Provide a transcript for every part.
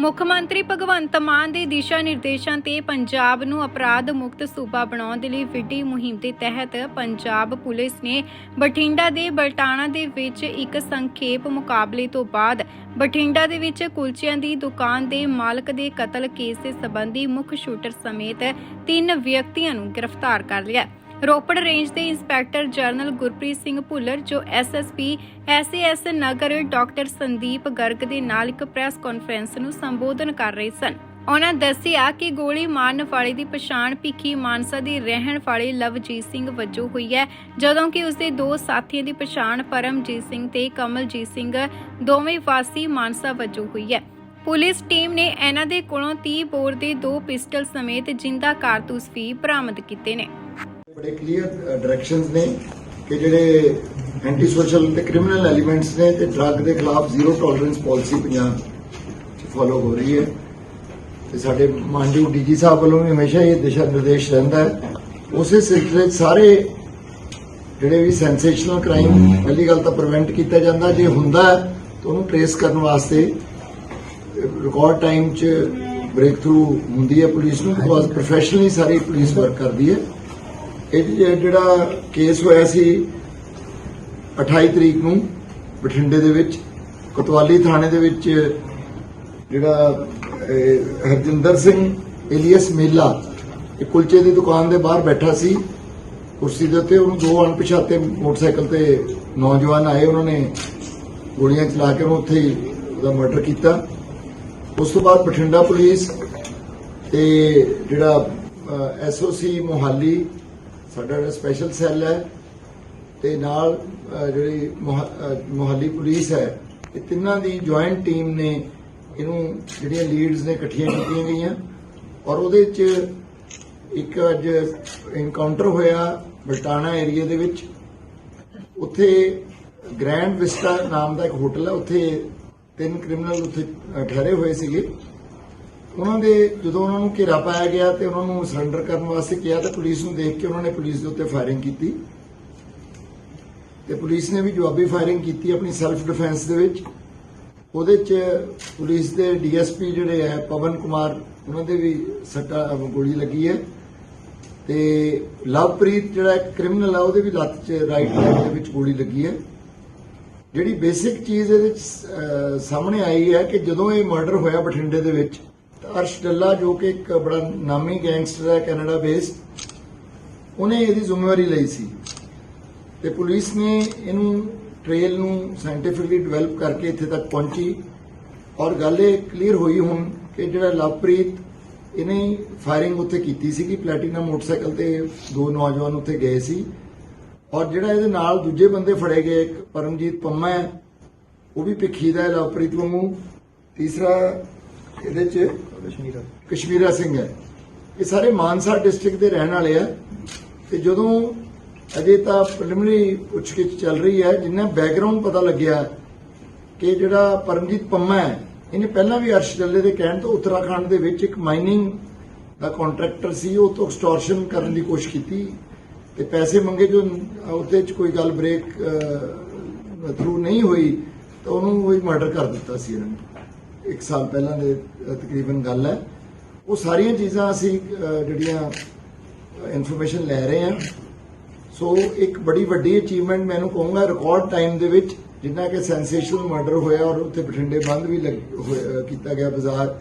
ਮੁੱਖ ਮੰਤਰੀ ਭਗਵੰਤ ਮਾਨ ਦੇ ਦਿਸ਼ਾ ਨਿਰਦੇਸ਼ਾਂ ਤੇ ਪੰਜਾਬ ਨੂੰ ਅਪਰਾਧ ਮੁਕਤ ਸੂਬਾ ਬਣਾਉਣ ਦੇ ਲਈ ਵਿੱਢੀ ਮੁਹਿੰਮ ਦੇ ਤਹਿਤ ਪੰਜਾਬ ਪੁਲਿਸ ਨੇ ਬਠਿੰਡਾ ਦੇ ਬਲਟਾਣਾ ਦੇ ਵਿੱਚ ਇੱਕ ਸੰਖੇਪ ਮੁਕਾਬਲੇ ਤੋਂ ਬਾਅਦ ਬਠਿੰਡਾ ਦੇ ਵਿੱਚ ਕੁਲਚਿਆਂ ਦੀ ਦੁਕਾਨ ਦੇ ਮਾਲਕ ਦੇ ਕਤਲ ਕੇਸ ਦੇ ਸੰਬੰਧੀ ਮੁੱਖ ਸ਼ੂਟਰ ਸਮੇਤ ਤਿੰਨ ਵਿਅਕਤੀਆਂ ਨੂੰ ਗ੍ਰਿਫਤਾਰ ਕਰ ਲਿਆ। ਰੋਪੜ ਰੇਂਜ ਦੇ ਇੰਸਪੈਕਟਰ ਜਨਰਲ ਗੁਰਪ੍ਰੀਤ ਸਿੰਘ ਭੁੱਲਰ, ਜੋ S S P S A S Nagar doctor Sandeep Garg ਦੇ ਨਾਲ ਇੱਕ ਪ੍ਰੈਸ ਕਾਨਫਰੰਸ ਨੂੰ ਸੰਬੋਧਨ ਕਰ ਰਹੇ ਸਨ। ਉਹਨਾਂ ਦੱਸਿਆ ਕਿ ਗੋਲੀ ਮਾਰਨ ਵਾਲੇ ਦੀ ਪਛਾਣ ਭਿੱਖੀ ਮਾਨਸਾ ਦੇ ਰਹਿਣ ਵਾਲੇ ਲਵਜੀਤ ਸਿੰਘ ਵਜੋਂ ਹੋਈ ਹੈ, ਜਦੋਂ ਕਿ ਉਸਦੇ ਦੋ ਸਾਥੀਆਂ ਦੀ ਪਛਾਣ ਪਰਮਜੀਤ ਸਿੰਘ ਤੇ ਕਮਲਜੀਤ ਸਿੰਘ, ਦੋਵੇਂ ਵਾਸੀ ਮਾਨਸਾ ਵਜੋਂ ਹੋਈ ਹੈ। ਪੁਲਿਸ ਟੀਮ ਨੇ ਇਹਨਾਂ ਦੇ ਕੋਲੋਂ 30 ਬੋਰ ਦੇ ਦੋ ਪਿਸਟਲ ਸਮੇਤ ਜਿੰਦਾ ਕਾਰਤੂਸ ਵੀ ਬਰਾਮਦ ਕੀਤੇ ਨੇ। ਬੜੇ ਕਲੀਅਰ ਡਾਇਰੈਕਸ਼ਨਸ ਨੇ ਕਿ ਜਿਹੜੇ ਐਂਟੀ ਸੋਸ਼ਲ ਤੇ ਕ੍ਰਿਮੀਨਲ ਐਲੀਮੈਂਟਸ ਨੇ ਤੇ ਡਰੱਗ ਦੇ ਖਿਲਾਫ ਜ਼ੀਰੋ ਟੋਲਰੈਂਸ ਪਾਲਿਸੀ ਪੰਜਾਬ ਚ ਫੋਲੋ ਹੋ ਰਹੀ ਹੈ। ਤੇ ਸਾਡੇ ਮਾਨਯੋਗ ਡੀਜੀ ਸਾਹਿਬ ਵੱਲੋਂ ਵੀ ਹਮੇਸ਼ਾ ਇਹ ਦਿਸ਼ਾ ਨਿਰਦੇਸ਼ ਰਹਿੰਦਾ ਹੈ। ਉਸੇ ਸਿਲਸਿਲੇ 'ਚ ਸਾਰੇ ਜਿਹੜੇ ਵੀ ਸੈਂਸੇਸ਼ਨਲ ਕ੍ਰਾਈਮ ਪਹਿਲੀ ਗੱਲ ਤਾਂ ਪ੍ਰੀਵੈਂਟ ਕੀਤਾ ਜਾਂਦਾ, ਜੇ ਹੁੰਦਾ ਤਾਂ ਉਹਨੂੰ ਟ੍ਰੇਸ ਕਰਨ ਵਾਸਤੇ ਰਿਕਾਰਡ ਟਾਈਮ 'ਚ ਬ੍ਰੇਕ ਥਰੂ ਹੁੰਦੀ ਹੈ ਪੁਲਿਸ ਨੂੰ ਬਿਕੋਜ਼ ਪ੍ਰੋਫੈਸ਼ਨਲੀ ਸਾਰੀ ਪੁਲਿਸ ਵਰਕ ਕਰਦੀ ਹੈ। ਇਹ ਜਿਹੜਾ ਕੇਸ ਹੋਇਆ ਸੀ 28 ਤਰੀਕ ਨੂੰ ਬਠਿੰਡੇ ਦੇ ਵਿੱਚ, ਕੋਤਵਾਲੀ ਥਾਣੇ ਦੇ ਵਿੱਚ, ਜਿਹੜਾ ਹਰਜਿੰਦਰ ਸਿੰਘ ਏਲੀਅਸ ਮੇਲਾ, ਇਹ ਕੁਲਚੇ ਦੀ ਦੁਕਾਨ ਦੇ ਬਾਹਰ ਬੈਠਾ ਸੀ। ਕੁਰਸੀ ਦੇ ਉੱਤੇ ਉਹਨੂੰ ਦੋ ਅਣਪਛਾਤੇ ਮੋਟਰਸਾਈਕਲ ਤੇ ਨੌਜਵਾਨ ਆਏ, ਉਹਨਾਂ ਨੇ ਗੋਲੀਆਂ ਚਲਾ ਕੇ ਉਹਨੂੰ ਉੱਥੇ ਹੀ ਉਹਦਾ ਮਰਡਰ ਕੀਤਾ। ਉਸ ਤੋਂ ਬਾਅਦ ਬਠਿੰਡਾ ਪੁਲਿਸ ਤੇ ਜਿਹੜਾ ਐਸਓਸੀ ਮੋਹਾਲੀ ਸਾਡਾ ਜਿਹੜਾ ਸਪੈਸ਼ਲ ਸੈੱਲ ਹੈ, ਤੇ ਨਾਲ ਜਿਹੜੀ ਮੋਹਾ- ਮੋਹਾਲੀ ਪੁਲਿਸ ਹੈ, ਇਹ ਤਿੰਨਾਂ ਦੀ ਜੁਆਇੰਟ ਟੀਮ ਨੇ ਇਹਨੂੰ ਜਿਹੜੀਆਂ ਲੀਡਸ ਨੇ ਇਕੱਠੀਆਂ ਕੀਤੀਆਂ ਗਈਆਂ। ਔਰ ਉਹਦੇ ਚ ਇੱਕ ਅੱਜ ਇਨਕਾਊਂਟਰ ਹੋਇਆ ਬਲਟਾਣਾ ਏਰੀਆ ਦੇ ਵਿੱਚ। ਉੱਥੇ ਗ੍ਰੈਂਡ ਵਿਸਟਾ ਨਾਮ ਦਾ ਇੱਕ ਹੋਟਲ ਹੈ, ਉੱਥੇ ਤਿੰਨ ਕ੍ਰਿਮੀਨਲ ਉੱਥੇ ਠਹਿਰੇ ਹੋਏ ਸੀਗੇ। ਉਹਨਾਂ ਦੇ ਜਦੋਂ ਉਹਨਾਂ ਨੂੰ ਘੇਰਾ ਪਾਇਆ ਗਿਆ ਤੇ ਉਹਨਾਂ ਨੂੰ ਸਰੈਂਡਰ ਕਰਨ ਵਾਸਤੇ ਕਿਹਾ ਤਾਂ ਪੁਲਿਸ ਨੂੰ ਦੇਖ ਕੇ ਉਹਨਾਂ ਨੇ ਪੁਲਿਸ ਦੇ ਉੱਤੇ ਫਾਇਰਿੰਗ ਕੀਤੀ। ਤੇ ਪੁਲਿਸ ਨੇ ਵੀ ਜਵਾਬੀ ਫਾਇਰਿੰਗ ਕੀਤੀ ਆਪਣੀ ਸੈਲਫ ਡਿਫੈਂਸ ਦੇ ਵਿੱਚ। ਉਹਦੇ ਚ ਪੁਲਿਸ ਦੇ ਡੀਐਸਪੀ ਜਿਹੜੇ ਹੈ ਪਵਨ ਕੁਮਾਰ, ਉਹਨਾਂ ਦੇ ਵੀ ਸੱਟਾ ਗੋਲੀ ਲੱਗੀ ਹੈ। ਤੇ ਲਵਪ੍ਰੀਤ ਜਿਹੜਾ ਇੱਕ ਕ੍ਰਿਮੀਨਲ ਆ, ਉਹਦੇ ਵੀ ਲੱਤ 'ਚ ਰਾਈਟ ਲੈਗ ਦੇ ਵਿੱਚ ਗੋਲੀ ਲੱਗੀ ਹੈ। ਜਿਹੜੀ ਬੇਸਿਕ ਚੀਜ਼ ਇਹਦੇ 'ਚ ਸਾਹਮਣੇ ਆਈ ਹੈ ਕਿ ਜਦੋਂ ਇਹ ਮਰਡਰ ਹੋਇਆ ਬਠਿੰਡੇ ਦੇ ਵਿੱਚ ਅਰਸ਼ ਡੱਲਾ, ਜੋ ਕਿ ਇੱਕ ਬੜਾ ਨਾਮੀ ਗੈਂਗਸਟਰ ਹੈ, ਕੈਨੇਡਾ ਬੇਸਡ ਉਹਨੇ ਇਹਦੀ ਜ਼ਿੰਮੇਵਾਰੀ ਲਈ ਸੀ। ਤੇ ਪੁਲਿਸ ਨੇ ਇਹਨੂੰ ਟ੍ਰੇਲ ਨੂੰ ਸਾਇੰਟੀਫਿਕਲੀ ਡਿਵੈਲਪ ਕਰਕੇ ਇੱਥੇ ਤੱਕ ਪਹੁੰਚੀ। ਔਰ ਗੱਲ ਇਹ ਕਲੀਅਰ ਹੋਈ ਹੁਣ ਕਿ ਜਿਹੜਾ ਲਵਪ੍ਰੀਤ, ਇਹਨੇ ਫਾਇਰਿੰਗ ਉੱਥੇ ਕੀਤੀ ਸੀਗੀ ਪਲੈਟੀਨਾ ਮੋਟਰਸਾਈਕਲ ਤੇ ਦੋ ਨੌਜਵਾਨ ਉੱਥੇ ਗਏ ਸੀ। ਔਰ ਜਿਹੜਾ ਇਹਦੇ ਨਾਲ ਦੂਜੇ ਬੰਦੇ ਫੜੇ ਗਏ, ਇੱਕ ਪਰਮਜੀਤ ਪੰਮਾ ਹੈ, ਉਹ ਵੀ ਭਿੱਖੀ ਦਾ ਲਵਪ੍ਰੀਤ ਵਾਂਗੂ। ਤੀਸਰਾ, ਇਹਦੇ ਚ ਕਸ਼ਮੀਰਾ ਸਿੰਘ ਹੈ। ਇਹ ਸਾਰੇ ਮਾਨਸਾ ਡਿਸਟ੍ਰਿਕਟ ਦੇ ਰਹਿਣ ਵਾਲੇ ਆ। ਤੇ ਜਦੋਂ ਅਜੇ ਤਾਂ ਪ੍ਰੀਲਿਮਿਨਰੀ ਪੁੱਛਗਿੱਛ ਚੱਲ ਰਹੀ ਹੈ, ਜਿੰਨਾ ਬੈਕਗ੍ਰਾਉਂਡ ਪਤਾ ਲੱਗਿਆ ਕਿ ਜਿਹੜਾ ਪਰਮਜੀਤ ਪੰਮਾ ਹੈ, ਇਹਨੇ ਪਹਿਲਾਂ ਵੀ ਅਰਸ਼ ਡੱਲੇ ਦੇ ਕਹਿਣ ਤੋਂ ਉੱਤਰਾਖੰਡ ਦੇ ਵਿੱਚ ਇੱਕ ਮਾਈਨਿੰਗ ਦਾ ਕੰਟਰੈਕਟਰ ਸੀ, ਉਹ ਤੋਂ ਐਕਸਟੋਰਸ਼ਨ ਕਰਨ ਦੀ ਕੋਸ਼ਿਸ਼ ਕੀਤੀ। ਤੇ ਪੈਸੇ ਮੰਗੇ ਜੋ ਉਹਦੇ ਚ ਕੋਈ ਗੱਲ ਬ੍ਰੇਕ ਥਰੂ ਨਹੀਂ ਹੋਈ, ਤਾਂ ਉਹਨੂੰ ਉਹ ਮਰਡਰ ਕਰ ਦਿੱਤਾ ਸੀ ਇਹਨਾਂ ਨੇ। ਇੱਕ ਸਾਲ ਪਹਿਲਾਂ ਦੇ ਤਕਰੀਬਨ ਗੱਲ ਹੈ। ਉਹ ਸਾਰੀਆਂ ਚੀਜ਼ਾਂ ਅਸੀਂ ਜਿਹੜੀਆਂ ਇਨਫੋਰਮੇਸ਼ਨ ਲੈ ਰਹੇ ਹਾਂ। ਸੋ ਇੱਕ ਬੜੀ ਵੱਡੀ ਅਚੀਵਮੈਂਟ ਮੈਨੂੰ ਕਹੂੰਗਾ ਰਿਕਾਰਡ ਟਾਈਮ ਦੇ ਵਿੱਚ ਜਿੰਨਾ ਕਿ ਸੈਂਸੇਸ਼ਨਲ ਮਰਡਰ ਹੋਇਆ ਔਰ ਉੱਥੇ ਬਠਿੰਡੇ ਬੰਦ ਵੀ ਲੱਗ- ਹੋਇਆ- ਕੀਤਾ ਗਿਆ ਬਾਜ਼ਾਰ,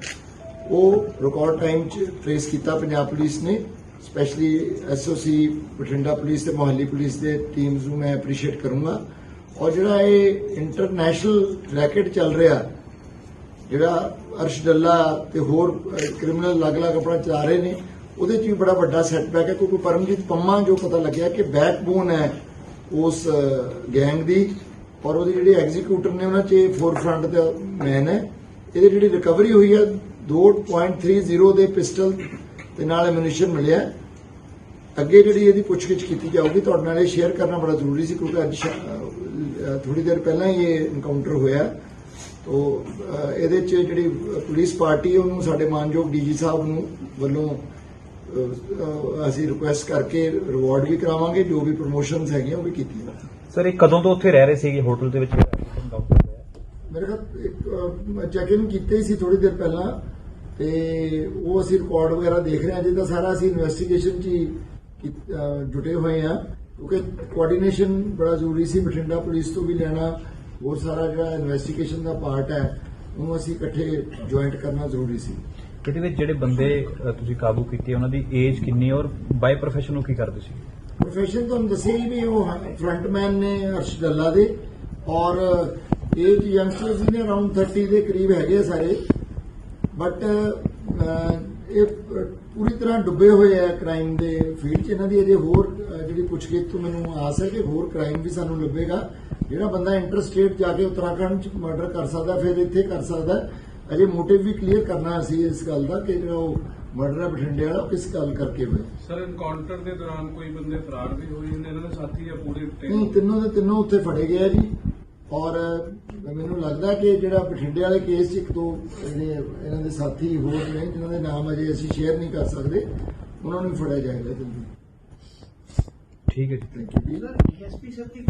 ਉਹ ਰਿਕਾਰਡ ਟਾਈਮ 'ਚ ਟ੍ਰੇਸ ਕੀਤਾ ਪੰਜਾਬ ਪੁਲਿਸ ਨੇ। ਸਪੈਸ਼ਲੀ ਐਸਓਸੀ ਬਠਿੰਡਾ ਪੁਲਿਸ ਤੇ ਮੋਹਾਲੀ ਪੁਲਿਸ ਦੇ ਟੀਮਸ ਨੂੰ ਮੈਂ ਐਪਰੀਸ਼ੀਏਟ ਕਰੂੰਗਾ। ਔਰ ਜਿਹੜਾ ਇਹ ਇੰਟਰਨੈਸ਼ਨਲ ਰੈਕਟ ਚੱਲ ਰਿਹਾ ਜਿਹੜਾ ਅਰਸ਼ ਡੱਲਾ ਤੇ ਹੋਰ ਕ੍ਰਿਮੀਨਲ ਅਲੱਗ-ਅਲੱਗ ਆਪਣਾ ਚਲਾ ਰਹੇ ਨੇ, ਉਹਦੇ 'ਚ ਵੀ ਬੜਾ ਵੱਡਾ ਸੈਟਬੈਕ ਹੈ, ਕਿਉਂਕਿ ਪਰਮਜੀਤ ਪੰਮਾ ਜੋ ਪਤਾ ਲੱਗਿਆ ਕਿ ਬੈਕਬੋਨ ਹੈ ਉਸ ਗੈਂਗ ਦੀ, ਔਰ ਉਹਦੇ ਜਿਹੜੇ ਐਗਜ਼ੀਕਿਊਟਰ ਨੇ ਉਹਨਾਂ 'ਚ ਫੋਰਫਰੰਟ ਦਾ ਮੈਨ ਹੈ, ਇਹਦੀ ਜਿਹੜੀ ਰਿਕਵਰੀ ਹੋਈ ਹੈ 2.30 ਦੇ ਪਿਸਟਲ ਤੇ ਨਾਲ ਐਮੂਨੀਸ਼ਨ ਮਿਲਿਆ ਅੱਗੇ ਜਿਹੜੀ ਇਹਦੀ ਪੁੱਛਗਿੱਛ ਕੀਤੀ ਜਾਊਗੀ, ਤੁਹਾਡੇ ਨਾਲ ਇਹ ਸ਼ੇਅਰ ਕਰਨਾ ਬੜਾ ਜ਼ਰੂਰੀ ਸੀ, ਕਿਉਂਕਿ ਅੱਜ ਥੋੜੀ ਦੇਰ ਪਹਿਲਾਂ ਹੀ ਇਹ ਇਨਕਾਊਂਟਰ ਹੋਇਆ ਤੋ ਇਹਦੇ ਚ ਜਿਹੜੀ ਪੁਲਿਸ ਪਾਰਟੀ ਉਹਨੂੰ ਸਾਡੇ ਮਾਨਯੋਗ ਡੀਜੀ ਸਾਹਿਬ ਨੂੰ ਵੱਲੋਂ ਅਸੀਂ ਰਿਕੁਐਸਟ ਕਰਕੇ ਰਿਵਾਰਡ ਵੀ ਕਰਾਵਾਂਗੇ ਜੋ ਵੀ ਪ੍ਰੋਮੋਸ਼ਨਸ ਹੈਗੀਆਂ ਉਹ ਵੀ ਕੀਤੀਆਂ ਸਰ ਇਹ ਕਦੋਂ ਤੋਂ ਉੱਥੇ ਰਹਿ ਰਹੇ ਸੀਗੇ ਹੋਟਲ ਦੇ ਵਿੱਚ? ਮੇਰੇ ਅਹ, ਚੈੱਕ ਇਨ ਕੀਤੇ ਹੀ ਸੀ ਥੋੜੀ ਦੇਰ ਪਹਿਲਾਂ ਤੇ ਉਹ ਅਸੀਂ ਰਿਕਾਰਡ ਵਗੈਰਾ ਦੇਖ ਰਹੇ ਹਾਂ ਜਿਹਦਾ ਸਾਰਾ ਅਸੀਂ ਇਨਵੈਸਟੀਗੇਸ਼ਨ 'ਚ ਹੀ ਜੁਟੇ ਹੋਏ ਆ ਕਿਉਂਕਿ ਕੋਆਰਡੀਨੇਸ਼ਨ ਬੜਾ ਜ਼ਰੂਰੀ ਸੀ ਬਠਿੰਡਾ ਪੁਲਿਸ ਤੋਂ ਵੀ ਲੈਣਾ ਹੋਰ ਸਾਰਾ ਜਿਹੜਾ ਇਨਵੈਸਟੀਗੇਸ਼ਨ ਦਾ ਪਾਰਟ ਹੈ ਉਹਨੂੰ ਅਸੀਂ ਇਕੱਠੇ ਜੁਆਇੰਟ ਕਰਨਾ ਜ਼ਰੂਰੀ ਸੀ। ਇਹਦੇ ਵਿੱਚ ਜਿਹੜੇ ਬੰਦੇ ਅ, ਤੁਸੀਂ ਕਾਬੂ ਕੀਤੇ ਉਹਨਾਂ ਦੀ ਏਜ ਕਿੰਨੀ ਔਰ ਬਾਈ ਪ੍ਰੋਫੈਸ਼ਨ ਨੂੰ ਕੀ ਕਰਦੇ ਸੀ? ਪ੍ਰੋਫੈਸ਼ਨ ਤੁਹਾਨੂੰ ਦੱਸਿਆ ਹੀ ਵੀ ਉਹ ਫਰੰਟਮੈਨ ਨੇ ਅਰਸ਼ ਡੱਲਾ ਦੇ ਔਰ ਏਜ ਯੰਗਸਟਰਸ ਨੇ ਅਰਾਊਂਡ 30 ਦੇ ਕਰੀਬ ਹੈਗੇ ਆ ਸਾਰੇ। ਬਟ ਇਹ ਪੂਰੀ ਤਰ੍ਹਾਂ ਡੁੱਬੇ ਹੋਏ ਆ ਕ੍ਰਾਈਮ ਦੇ ਫੀਲਡ 'ਚ। ਇਹਨਾਂ ਦੀ ਅਜੇ ਹੋਰ ਜਿਹੜੀ ਪੁੱਛਗਿੱਛ ਤੋਂ ਮੈਨੂੰ ਆਸ ਹੈ ਕਿ ਹੋਰ ਕ੍ਰਾਈਮ ਵੀ ਸਾਨੂੰ ਲੱਭੇਗਾ। ਜਿਹੜਾ ਬੰਦਾ ਇੰਟਰਸਟੇਟ ਜਾ ਕੇ ਉੱਤਰਾਖੰਡ 'ਚ ਮਰਡਰ ਕਰ ਸਕਦਾ ਫਿਰ ਇੱਥੇ ਕਰ ਸਕਦਾ ਅਜੇ ਮੋਟਿਵ ਵੀ ਕਲੀਅਰ ਕਰਨਾ ਅਸੀਂ ਇਸ ਗੱਲ ਦਾ ਕਿ ਜਿਹੜਾ ਉਹ ਮਰਡਰ ਹੈ ਬਠਿੰਡੇ ਵਾਲਾ ਉਹ ਕਿਸ ਗੱਲ ਕਰਕੇ ਹੋਇਆ? ਸਰ ਐਨਕਾਊਂਟਰ ਦੇ ਦੌਰਾਨ ਕੋਈ ਬੰਦੇ ਫਰਾਰ ਵੀ ਹੋਏ ਨੇ? ਇਹਨਾਂ ਦੇ ਸਾਥੀ ਜਾਂ ਪੂਰੇ ਨਹੀਂ ਤਿੰਨੋਂ ਦੇ ਤਿੰਨੋਂ ਉੱਥੇ ਫੜੇ ਗਏ ਆ ਜੀ। ਔਰ ਮੈਨੂੰ ਲੱਗਦਾ ਕਿ ਜਿਹੜਾ ਬਠਿੰਡੇ ਵਾਲੇ ਕੇਸ 'ਚ ਇੱਕ ਦੋ ਜਿਹੜੇ ਇਹਨਾਂ ਦੇ ਸਾਥੀ ਹੋਰ ਨੇ ਜਿਨ੍ਹਾਂ ਦੇ ਨਾਮ ਅਜੇ ਅਸੀਂ ਸ਼ੇਅਰ ਨਹੀਂ ਕਰ ਸਕਦੇ ਉਹਨਾਂ ਨੂੰ ਵੀ ਫੜਿਆ ਜਾਏਗਾ ਜਲਦੀ। ਠੀਕ ਹੈ ਜੀ। ਥੈਂਕ ਯੂ ਡੀਐਸਪੀ ਸਾਹਿਬ ਦੀ